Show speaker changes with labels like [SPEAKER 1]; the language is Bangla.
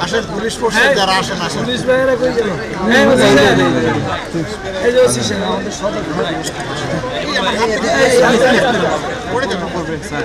[SPEAKER 1] আসেন পুলিশ ফোর্সের
[SPEAKER 2] হ্যাঁ।
[SPEAKER 1] যারা আসেন আসেন।
[SPEAKER 2] পুলিশ ভাইয়েরা কই গেল? হ্যাঁ, এই যে ওসি স্যার আমাদের সদর পড়ে
[SPEAKER 1] যাবেন করবেন স্যার